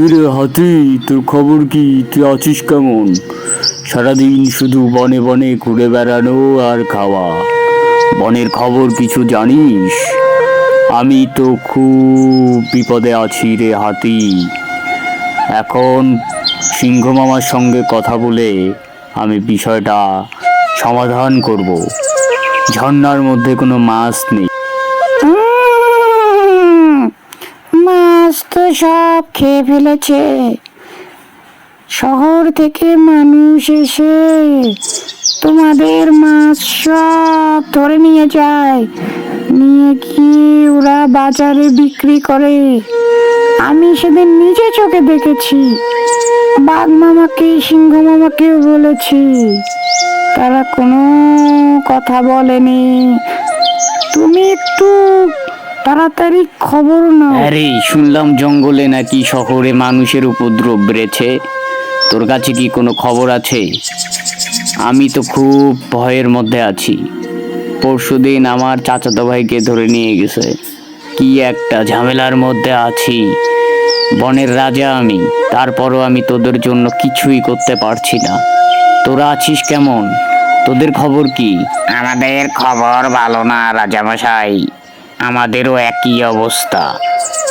কিরে হাতি, তোর খবর কি? তুই আছিস কেমন? সারাদিন শুধু বনে বনে ঘুরে বেড়ানো আর খাওয়া। বনের খবর কিছু জানিস? আমি তো খুব বিপদে আছি রে হাতি। এখন সিংহ মামার সঙ্গে কথা বলে আমি বিষয়টা সমাধান করব। ঝর্নার মধ্যে কোনো মাছ নেই উম, মাছ তো সব খেয়ে ফেলেছে। শহর থেকে মানুষ এসে তোমাদের মাছ সব ধরে নিয়ে যায়। নিয়ে গিয়ে ওরা বাজারে বিক্রি করে। আমি সেদিন নিজে চোখে দেখেছি। বাঘ মামাকে, সিংহ মামাকেও বলেছি। তারা কোনো কথা বলেনি। তুমি একটু তাড়াতাড়ি খবর নাও। আরে শুনলাম জঙ্গলে নাকি শহরে মানুষের উপদ্রব বেড়েছে। তোর কাছে কি কোনো খবর আছে? আমি তো খুব ভয়ের মধ্যে আছি। পরশুদিন আমার চাচাতো ভাইকে ধরে নিয়ে গেছে। কি একটা ঝামেলার মধ্যে আছি। বনের রাজা আমি তারপরও আমি তোদের জন্য কিছুই করতে পারছি না। তোরা আছিস কেমন? তোদের খবর কি? আমাদের খবর ভালো না রাজামশাই। আমাদেরও একই অবস্থা।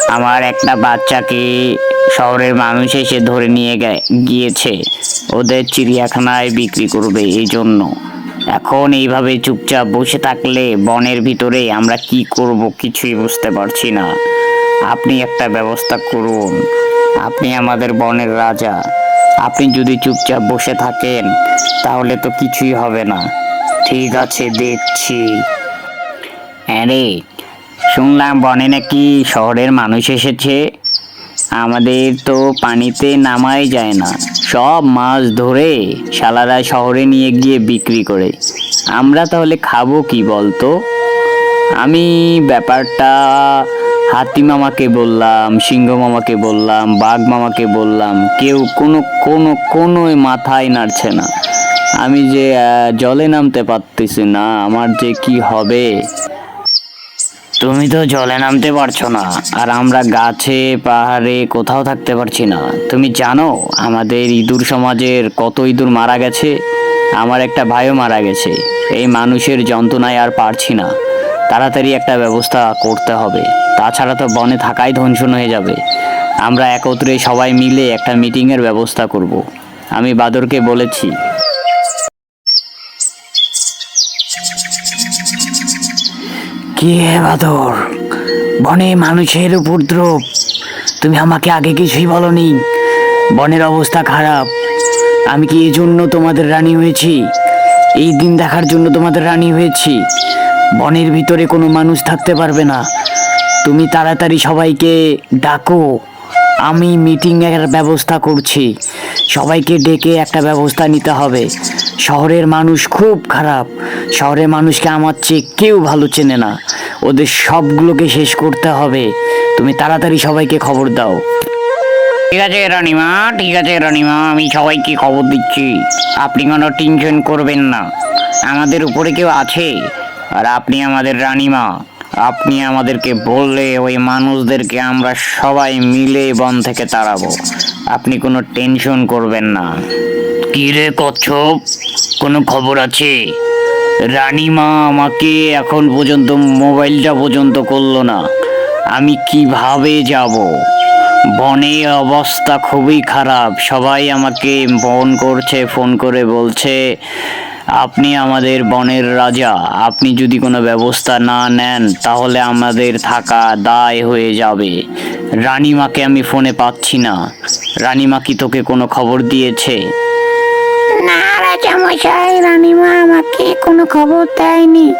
আমার একটা বাচ্চাকে শহরের মানুষ এসে ধরে নিয়ে গিয়েছে। ওদের চিড়িয়াখানায় বিক্রি করবে এই জন্য এখন এইভাবে চুপচাপ বসে থাকলে বনের ভিতরে আমরা কি করব কিছুই বুঝতে পারছি না। আপনি একটা ব্যবস্থা করুন। আপনি আমাদের বনের রাজা। আপনি যদি চুপচাপ বসে থাকেন, তাহলে তো কিছুই হবে না। ঠিক আছে, দেখছি। আরে শুনলাম বনে নাকি শহরের মানুষ এসেছে। আমাদের তো পানিতে নামাই যায় না। সব মাছ ধরে শালারা শহরে নিয়ে গিয়ে বিক্রি করে। আমরা তাহলে খাব কি বলতো? আমি ব্যাপারটা হাতি মামাকে বললাম, সিংহ মামাকে বললাম, বাঘ মামাকে বললাম, কেউ কোনো কোনো কোনো মাথায় নাড়ছে না। আমি যে জলে নামতে পারতেছি না, আমার যে কি হবে? তুমি তো জলে নামতে পারছ না, আর আমরা গাছে, পাহাড়ে কোথাও থাকতে পারছি না। তুমি জানো আমাদের ইঁদুর সমাজের কত ইঁদুর মারা গেছে? আমার একটা ভাইও মারা গেছে। এই মানুষের যন্ত্রণায় আর পারছি না। তাড়াতাড়ি একটা ব্যবস্থা করতে হবে। তাছাড়া তো বনে থাকাই ধ্বংসন হয়ে যাবে। আমরা একত্রে সবাই মিলে একটা মিটিংয়ের ব্যবস্থা করব। আমি বাদরকে বলেছি কি হে বাদর? বনে মানুষের উপদ্রব। তুমি আমাকে আগে কিছুই বলনি। বনের অবস্থা খারাপ। আমি কি এই জন্য তোমাদের রানী হয়েছি? এই দিন দেখার জন্য তোমাদের রানী হয়েছি। বনের ভিতরে কোনো মানুষ থাকতে পারবে না। তুমি তাড়াতাড়ি সবাইকে ডাকো। আমি মিটিং এর ব্যবস্থা করছি। সবাইকে ডেকে একটা ব্যবস্থা নিতে হবে। শহরের মানুষ খুব খারাপ। শহরের মানুষকে আমার চেয়ে কেউ ভালো চেনে না। ওদের সবগুলোকে শেষ করতে হবে। তুমি তাড়াতাড়ি সবাইকে খবর দাও। ঠিক আছে রানিমা, ঠিক আছে রানিমা, আমি সবাইকে খবর দিচ্ছি। আপনি কোনো টেনশন করবেন না। আমাদের উপরে কেউ আছে? আর আপনি আমাদের রানিমা। আপনি আমাদেরকে বললে ওই মানুষদেরকে আমরা সবাই মিলে বন থেকে তাড়াবো। আপনি কোনো টেনশন করবেন না। কি রে কচ্ছপ, কোনো খবর আছে? রানীমা আমাকে এখন পর্যন্ত মোবাইলটা পর্যন্ত করল না। আমি কীভাবে যাব? বনে অবস্থা খুবই খারাপ। সবাই আমাকে ফোন করছে, ফোন করে বলছে, আপনি আমাদের বনের রাজা। আপনি যদি কোনো ব্যবস্থা না নেন, তাহলে আমাদের থাকা দায় হয়ে যাবে। রানীমাকে আমি ফোনে পাচ্ছি না। রানীমা কি তোকে কোনো খবর দিয়েছে? রাজামশাই, রানীমা আমাকে কোনো খবর দেয়নি।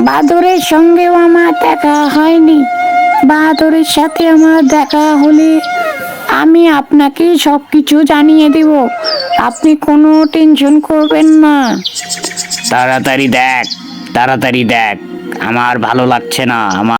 বাদরের সঙ্গেও আমার দেখা হয়নি। বাদরের সাথে আমার দেখা হলে আমি আপনাকে সব কিছু জানিয়ে দেব। আপনি কোনো টেনশন করবেন না। তাড়াতাড়ি দেখ তাড়াতাড়ি দেখ। আমার ভালো লাগছে না, আমার